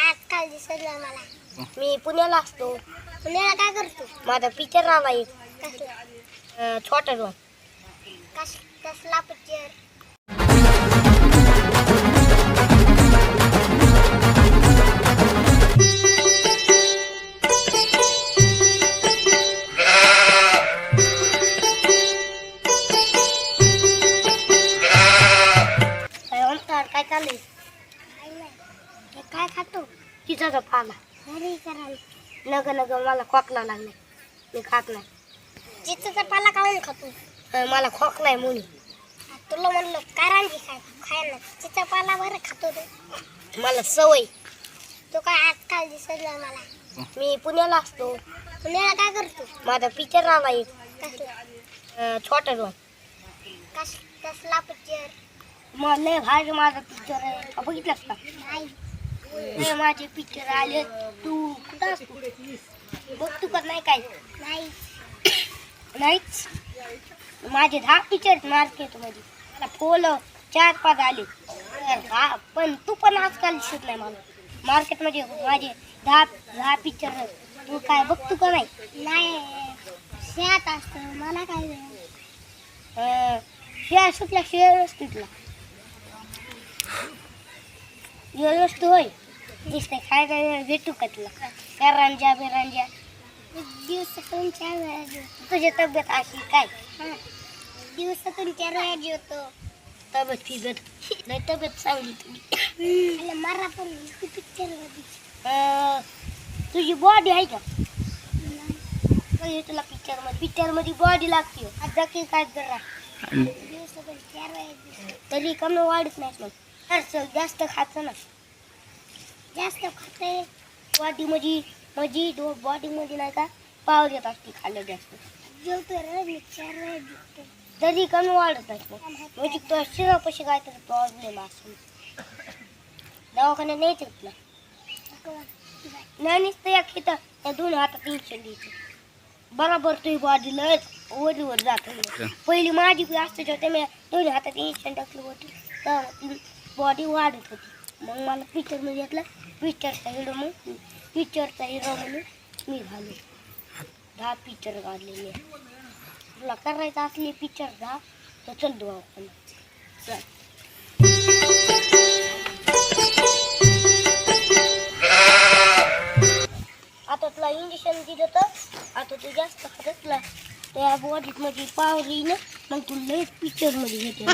आजकाल नाही मला. मी पुण्याला असतो. पुण्याला काय करतो? माझा पिक्चर आला एक. कसला? छोटा दोन. कस कसला पिक्चर काय म्हणतात? काय चाललंय? काय काय तिचा पाला करायला नग नग मला खोकला लागलाय मी खात नाही. चिचचा पाला काढून खातो. अं, मला खोकलाय मुली तुला म्हणलं काय? रांगी खाय खायला चिचा पाला बरं खातो तू. मला सवय. तू काय आजकाल दिसत नाही मला. मी पुण्याला असतो. पुण्याला काय करतो? माझा पिक्चर आला एक. कसला? अं, छोटा दोन. कस कसला पिक्चर मला लय भारी माझा पिक्चर आहे. बघितलास का? नाही. माझे पिक्चर आले. तू कुठं बघ तू का नाही काय? नाही नाहीच? माझे दहा पिक्चर मार्केटमध्ये मला फोल चार पाच आले. हा पण तू पण आजकाल दिसत नाही मला. मार्केटमध्ये माझे दहा दहा पिक्चर तू काय बघतो का नाही? नाही. शेत असतं मला काय शेअर सुटल्या शेअर असतो तुला व्यवस्थित होय. दिसतंय काय काय भेटू का तुला? करंजा बिरंजा दिवसातून चार वेळा जेवतो. तुझी तब्येत अशी काय? हा. दिवसातून चार वेळा जेवतो. तब्येत फिगत नाही तब्येत चांगली तुझी. मारा पण पिक्चर तुझी बॉडी आहे का? तुला पिक्चरमध्ये. पिक्चरमध्ये बॉडी लागते. काय जरा. दिवसातून चार वेळा तरी कमी वाढत नाही मग. खर्च जास्त खायचं ना जास्त खाते बॉडी मध्ये म्हणजे बॉडी मध्ये नाही का पावर येत असते खाल्लं जास्त. जेवतो रे तरी कमी वाढत नाही. मग म्हणजे तो शरीरापाशी काय तरी प्रॉब्लेम असेल दवाखान्यात नाही तुला नाही नुसतं एक इथं त्या दोन हातात टेन्शन द्यायचं. बरोबर तुझी बॉडी लयच वरीवर जात. पहिली माझी बी असते जेव्हा मी दोन्ही हातात टेन्शन टाकलं होती. तर बॉडी वाढत होती. मग मला पिक्चरमध्ये घेतला. पिक्चरचा हिरो मग पिक्चरचा हिरो म्हणून मी झालो. दहा पिक्चर काढलेले तुला करायचं असले पिक्चर दहा तर चल आपण चल. आता तुला इंजेक्शन दिलं तर? आता तू जास्त खात तुला त्या बॉडीत मध्ये पावर मग तू लय पिक्चरमध्ये घेते.